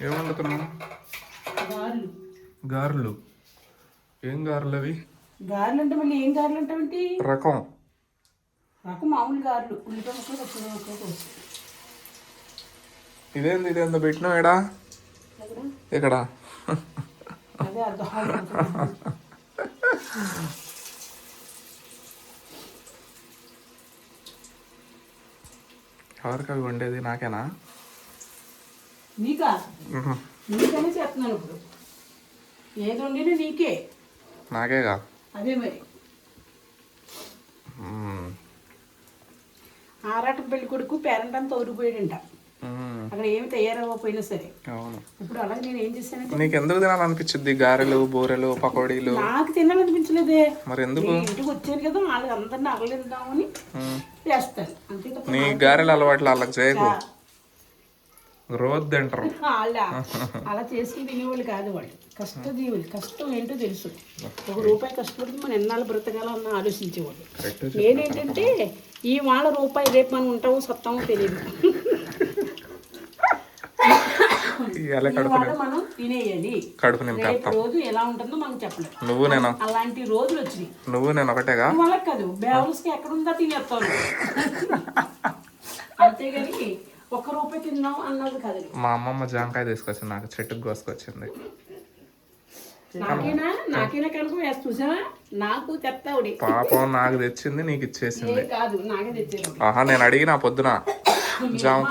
ఏం గారెలు. గారెలు. ఏం గారెలు అవి? గారెలు అంటే మళ్ళీ ఏం గారెలు రకం. నాకు మామూలు గారెలు. ఉల్లిపాయ ముక్కలు పచ్చి ఇదేంది ఇదేందో పెట్టినావు ఎడా ఎక్కడ? ఇక్కడ. ఎవరికి అవి వండేది నాకేనా? నీకా. నీకనే చేస్తున్నాను ఇప్పుడు. ఏది వండినా నీకే. నాకేగా అదే మరి. ఆరాటం పెళ్ళి కొడుకు పేరెంట్ అంతా ఊరిపోయాడంట. అక్కడ ఏమి తయారవ్వకపోయినా సరే. ఇప్పుడు అలాగే నేను ఏం చేశానంటే నీకు ఎందుకు తినాలనిపించింది? గారెలు బూరెలు పకోడీలు? నాకు తినాలనిపించలేదే. మరి ఎందుకు? ఇంటికి వచ్చాను కదా వాళ్ళు అందరిని అగలిద్దామని. చేస్తాను అంతే నీ గారెలు అలవాట్లు వాళ్ళకి చేయకు. రోజు తింటారు అలా చేసుకుని తినేవాళ్ళు కాదు వాళ్ళు. కష్టజీవులు కష్టం ఏంటో తెలుసు. ఒక రూపాయి కష్టపడితే మనం ఎన్నాళ్ళు బ్రతకాలన్న ఆలోచించేవాళ్ళు. నేనేంటంటే ఈ వాళ్ళ రూపాయి రేపు మనం ఉంటామో సత్తామో తెలియదు. మనం తినేయాలి కడుపు రేపు నింపేస్తాం రోజు ఎలా ఉంటుందో మనం చెప్పలేం. నువ్వు నేను? అలాంటి రోజులు వచ్చినాయి. నువ్వు నేను ఒకటేగా? వాళ్ళకి కాదు బేవల్స్కి ఎక్కడుందా తినేస్తాను. అంతేగాని ఒక్క రూపాయి తిందాం అన్నది కాదు మా అమ్మమ్మ జాంకాయ తీసుకొచ్చింది నాకు చెట్టుకు కోసుకొచ్చింది. నాకేనా? నాకేనా కనుక వేస్తా చూసావా? నాకు తెత్తావుడి పాపం నాకు తెచ్చింది నీకు ఇచ్చేసింది. కాదు నాకే తెచ్చారు ఆహా నేను అడిగిన పొద్దున. జాం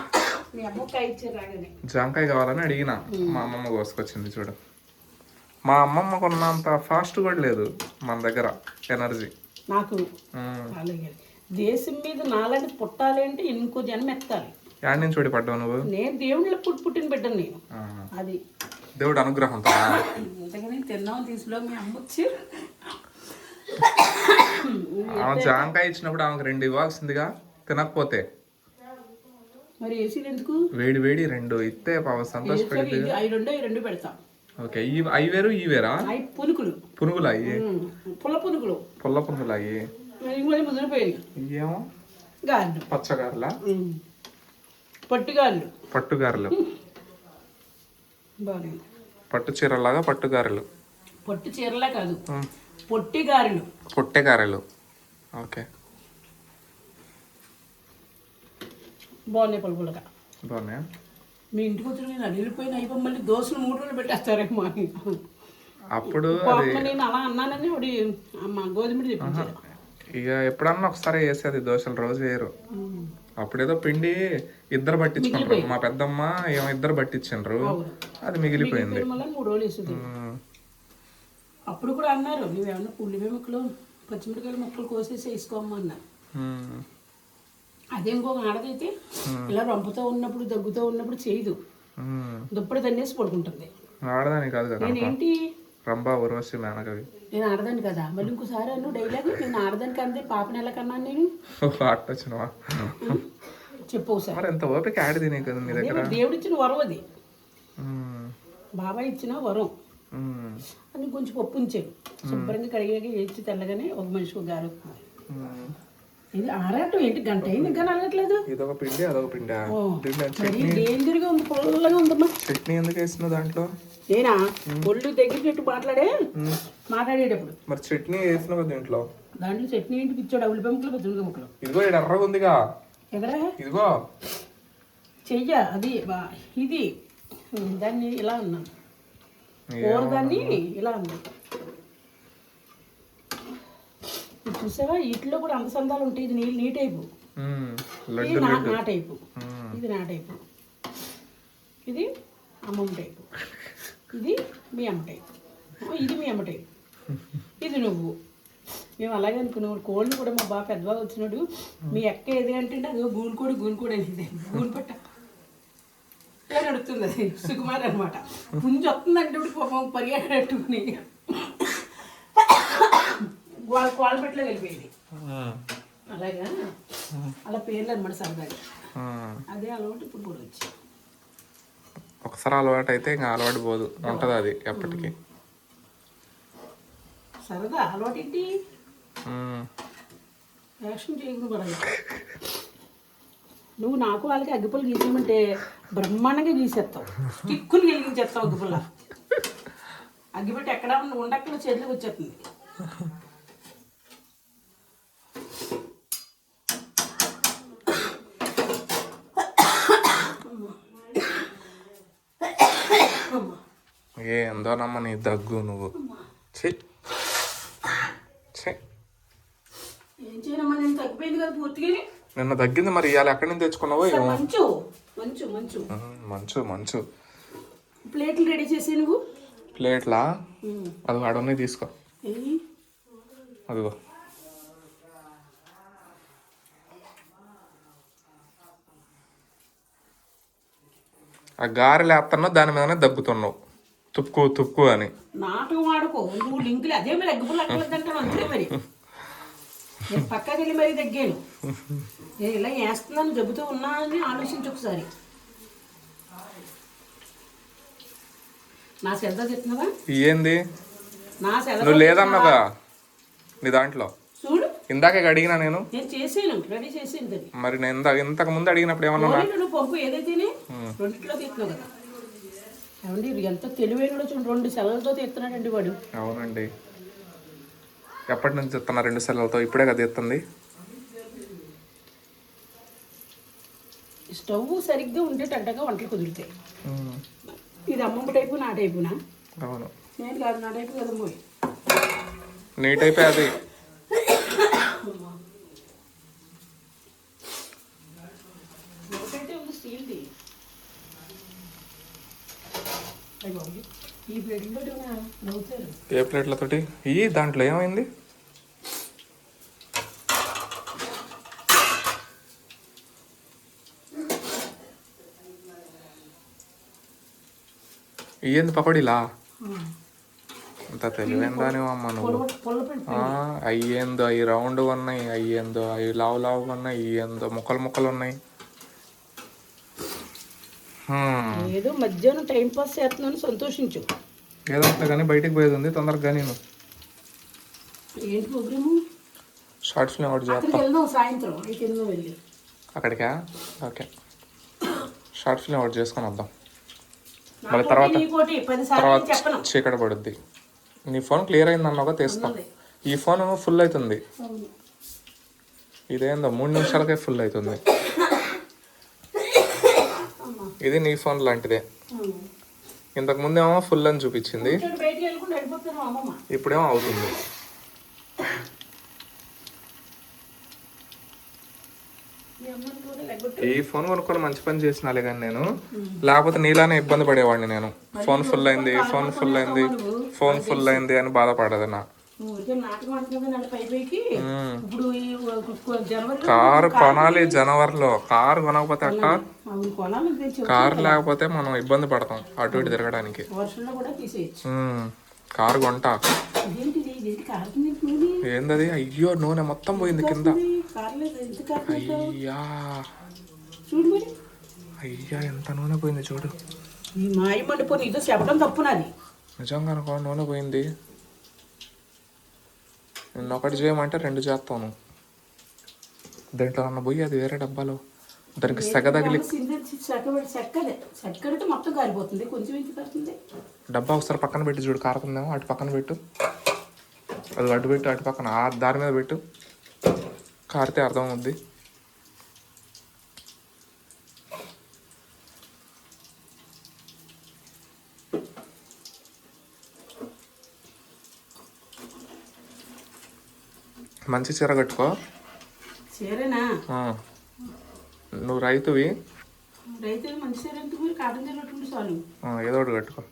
మీ అమ్మకాయ ఇచ్చారు రాగానే. జాంకాయ కావాలని అడిగిన. మా అమ్మమ్మ కోసుకొచ్చింది చూడు. మా అమ్మమ్మ కొన్నంత ఫాస్ట్ కూడా లేదు మన దగ్గర ఎనర్జీ. నాకు దేశం మీద నాలాంటి పుట్టాలి అంటే ఇంకో జన్మ ఎత్తాలి. యాడ్ నుంచి చూడి పడ్డావు నువ్వు. నేను దేవుళ్ళ పుట్టి పుట్టిన బిడ్డను నేను. అది. దేవుడు అనుగ్రహంతో అందుకని తిన్నాం తీసులో మీ అమ్మ వచ్చి. ఆమె జాంకాయ ఇచ్చినప్పుడు ఆమెకు రెండు ఇవ్వాల్సిందిగా తినకపోతే. మరి ఏసీలు ఎందుకు? వేడి వేడి రెండు ఇస్తే పాప సంతోషపడింది అవి రెండు అవి రెండు పెడతాం. ఓకే ఈ అవి వేరు ఈ వేరా? పునుకులు. పునుగులు అయ్యి పుల్ల పునుకులు. పుల్ల పునుగులు అయ్యి ఇవేమో గారెలు. పచ్చగారల. పట్టుగారెలు. పట్టుగారెలు. బాగుంది పట్టు చీరలాగా పట్టుగారెలు. పొట్టి చీరలే కాదు. ఉమ్. పొట్టి గారెలు పొట్టె గారెలు ఓకే. బాగున్నాయి పలుపులుగా బాగున్నాయా? మీ ఇంటికి వచ్చిన నేను అడిగిపోయిన అయిపోయి మళ్ళీ దోశలు మూడు రోజులు పెట్టేస్తారేమో అని. అప్పుడు పాపం నేను అలా అన్నానని ఒకటి మా గోధుమ ఇక ఎప్పుడన్నా ఒకసారి వేసేది దోశలు రోజు వేయరు. అప్పుడేదో పిండి ఇద్దరు పట్టించుకుంటారు. మా పెద్దమ్మ ఏమో ఇద్దరు పట్టించిండ్రు. అది మిగిలిపోయింది. అప్పుడు కూడా అన్నారు నువ్వేమన్నా పుల్లివే ముక్కలు పచ్చిమిరకాయల ముక్కలు కోసేసి వేసుకోమ్మా అన్నారు. అదే ఇంకొక ఆడదైతే ఇలా రంపుతో ఉన్నప్పుడు దగ్గుతో ఉన్నప్పుడు చేయదు. దుప్పటి తన్నేసి పడుకుంటుంది. ఆడదాని కాదు కదా నేనేంటి రంభా ఉర్వశి మేనకవి. నేను ఆడదాన్ని కదా. మళ్ళీ ఇంకోసారి అన్ను డైలాగ్ నేను ఆడదానికి అంతే పాపని ఎలా కన్నాను నేను? అట్టొచ్చినవా? చెప్పు ఒకసారి. మరి ఎంత ఓపిక ఆడది నీకు కదా నీ దగ్గర? దేవుడు ఇచ్చిన వరం అది. బాబాయ్ ఇచ్చిన వరం. అని కొంచెం పప్పు ఉంచాడు శుభ్రంగా కడిగాక వేచి తెల్లగానే ఒక మనిషి ఒక గారు. ఇది ఆరాటం ఏంటి? గంట అయింది ఇంకా నలగట్లేదు. ఇదొక పిండి అదొక పిండి? డేంజర్గా ఉంది పుల్లగా ఉందమ్మా. చట్నీ ఎందుకు వేస్తున్నావు దాంట్లో? నేనా? ఒళ్ళు దగ్గర చెట్టు మాట్లాడే? మాట్లాడేటప్పుడు. మరి చట్నీ వేసినావు కదా దీంట్లో? దాంట్లో చట్నీ ఏంటి? పిచ్చాడు ఉల్లిపాయ ముక్కలు పచ్చిమిరపకాయ ముక్కలు. ఇదిగో ఇక్కడ ఎర్రగా ఉందిగా. ఎక్కడ ఇదిగో. చెయ్య అది ఇది. దాన్ని ఇలా కూర దాన్ని ఇలా ఇది చూసావా? వీటిలో కూడా అంత సందాలు ఉంటాయి. ఇది నీ టైపు. ఇది నా టైపు. ఇది నా టైపు. ఇది అమ్మమ్మ టైపు. ఇది మీ అమ్మ టైపు ఆ, ఇది మీ అమ్మ టైపు ఇది నువ్వు. మేము అలాగే అనుకున్నాం. కోళ్ళు కూడా మా బాగా పెద్దవాళ్ళు వచ్చినాడు. మీ అక్క ఏది అంటే అది గూనుకోడు గూనుకోడు అనేది. గూను పట్ట. ఇలా నడుస్తుంది అది. సుకుమార్ అనమాట పుంజు వస్తుందంటే ఇప్పుడు పాపం పరిగెట్టేట్టుకుని వాళ్ళ కోళ్ళ పెట్టలో వెళ్ళిపోయింది. అలాగా? అలా పేర్లు అనమాట సరదాగా. అదే అలవాటు ఇప్పుడు కూడా వచ్చి ఒకసారి అలవాటు అయితే ఇంకా అలవాటు పోదు. ఉంటది అది ఎప్పటికీ. సరదా అలవాటు ఏంటి. యాక్షన్ చేయకుండా నువ్వు నాకు వాళ్ళకి అగ్గిపుల్ గీసేయమంటే బ్రహ్మాండంగా గీసేస్తావు టిక్కులు వెలిగించేస్తావు అగ్గిపుల్ల. అగ్గిపెట్టి ఎక్కడ ఉండక్కడ చేతిలోకి వచ్చేస్తుంది. ఏందోనమ్మ నీ దగ్గు నువ్వు? ఛీ. ఛీ. నిన్న తగ్గింది మరి ఇవాళ ఎక్కడి నుంచి తెచ్చుకున్నావో మంచు మంచు మంచు. మంచు మంచు. ప్లేట్లు రెడీ చేసి నువ్వు? ప్లేట్లా. అది వాడున్నాయి తీసుకో. అదిగో. ఆ గారెలు వేస్తున్నావు దాని మీదనే దగ్గుతున్నావు. తుక్కు తుక్కు అని. నాటకం ఆడుకో. నువ్వు లింకులు అదే మరి అగ్గిపుల్ల అక్కలేదంటాను అంతే మరి. నేను పక్కకి వెళ్ళి మరీ తగ్గాను నేను ఇలా వేస్తున్నాను చెబుతూ ఉన్నా అని ఆలోచించు ఒకసారి. నా శ్రద్ధ చెప్తున్నావా? ఏంది? నా శ్రద్ధ నువ్వు లేదన్నావుగా నీ దాంట్లో. చూడు. ఇందాకే అడిగినా నేను. నేను చేసాను రెడీ చేసింది మరి నేను ఇంత ఇంతకు ముందు అడిగినప్పుడు ఏమన్నా నువ్వు పంపు రెండిట్లో తీస్తున్నావు కదా. ఏమండి ఎంత తెలివైనడో చూడండి రెండు సెలవులతో తీస్తున్నాడండి వాడు. అవునండి. ఎప్పటి నుంచి ఇస్తున్నా రెండు సెల్లలతో ఇప్పుడే కదా ఇస్తుంది స్టవ్ సరిగ్గా ఉండేటట్టుగా వంటలు కుదురుతాయి. ఇది అమ్మమ్మ టైపు నా టైపునా? అవును. నేను కాదు నా టైపు కదమ్మోయ్ నీట్ అయిపోయి అది ఒకటైతే ఉంది స్టీల్ది అయ్య బాబోయ్. ఈ ప్లేట్లో నవ్వుతారు ఏ ప్లేట్లతోటి? ఈ దాంట్లో ఏమైంది? ఏంది పకోడీలా? అంత తెలివైందాని అమ్మ నువ్వు. అయ్యేందో అవి రౌండ్ ఉన్నాయి అయ్యేందో అవి లావు లావుగా ఉన్నాయి ఇయ్యేందో ముక్కలు ముక్కలు ఉన్నాయి. ఏదో మధ్యాహ్నం టైం పాస్ చేస్తున్నాను సంతోషించు. ఏదంటే కానీ బయటికి పోయేది ఉంది తొందరగా నేను ఏంటి ప్రోగ్రాము? షార్ట్ ఫిల్మ్ ఒకటి చేస్తా. అక్కడికి వెళ్దాం సాయంత్రం వెళ్దాం వెళ్ళి. అక్కడికా? ఓకే. షార్ట్ ఫిల్మ్ ఒకటి చేసుకొని వద్దాం. మళ్ళీ తర్వాత- తర్వాత చీకటి పడుద్ది. నీ ఫోన్ క్లియర్ అయింది అన్నావుగా తీస్తాం. ఈ ఫోన్ ఫుల్ అవుతుంది. ఇదేందో మూడు నిమిషాలకే ఫుల్ అవుతుంది. ఇది నీ ఫోన్ లాంటిదే. ఇంతకు ముందేమో ఫుల్ అని చూపించింది. ఇప్పుడేమో అవుతుంది. ఈ ఫోన్ కొనుక్కొని మంచి పని చేసినాలే కానీ నేను. లేకపోతే నీలానే ఇబ్బంది పడేవాడిని నేను. ఫోన్ ఫుల్ అయింది ఫోన్ ఫుల్ అయింది ఫోన్ ఫుల్ అయింది అని బాధపడదు నా. కారు కొనాలి జనవరిలో. కారు కొనకపోతే అక్క? కారు లేకపోతే మనం ఇబ్బంది పడతాం అటు ఇటు తిరగడానికి. కారు కొంటా. ఏందది? అయ్యో నూనె మొత్తం పోయింది కింద. అయ్యా. అయ్యా ఎంత నూనె పోయింది చూడు. నిజంగా అనుకో నూనె పోయింది. నిన్న ఒకటి చేయమంటే రెండు చేస్తాను. దేంట్లో అన్న పోయి అది వేరే డబ్బాలో. దానికి సెగ తగిలి డబ్బా ఒకసారి పక్కన పెట్టి చూడు కారుతుందేమో అటు పక్కన పెట్టు. అది అటు పెట్టు అటు పక్కన. ఆ దారి మీద పెట్టు. కారితే అర్థం అవుద్ది మంచి చీర కట్టుకో. నువ్వు రైతువి. ఏదో ఒకటి కట్టుకో.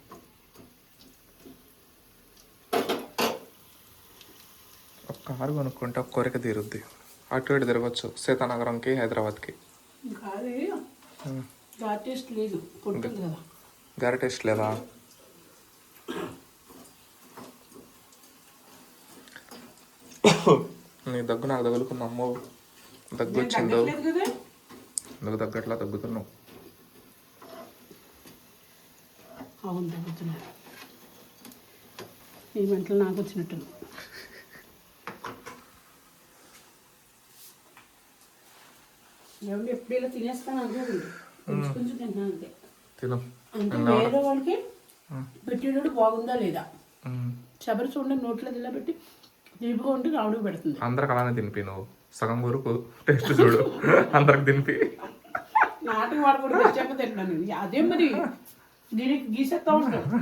ఒక కారు కొనుక్కుంటే ఒక కోరిక తీరుద్ది. అటు ఇటు తిరగచ్చు. సీతానగరంకి హైదరాబాద్కి. ఘాట్ టేస్ట్ లేదు. పొట్టుంది నీ దగ్గు నాకు తగులుకుంది అమ్మో. దగ్గు వచ్చిందో? నువ్వు తగ్గట్లా తగ్గుతున్నావు. అవును తగ్గుతున్నారు ఈ మెంటలు నాకు వచ్చినట్టు. ఏమంటే ఎప్పుడు ఇలా తినేస్తాను కొంచెం తింటున్నాను అంతే. తిను. అంటే వేరే వాళ్ళకి పెట్టేటప్పుడు బాగుందా లేదా. శబరి చూడండి నోట్లో ఇలా తీపిగా ఉంటే రావుడికి పెడుతుంది. అందరికి అలానే తినిపి నువ్వు. సగం వరకు టేస్ట్ చూడు. అందరికి తినిపి. నాటకం వాడు కూడా తెచ్చాక తింటున్నాను నేను. అదే మరి దీనికి గీసేస్తా ఉంటాను.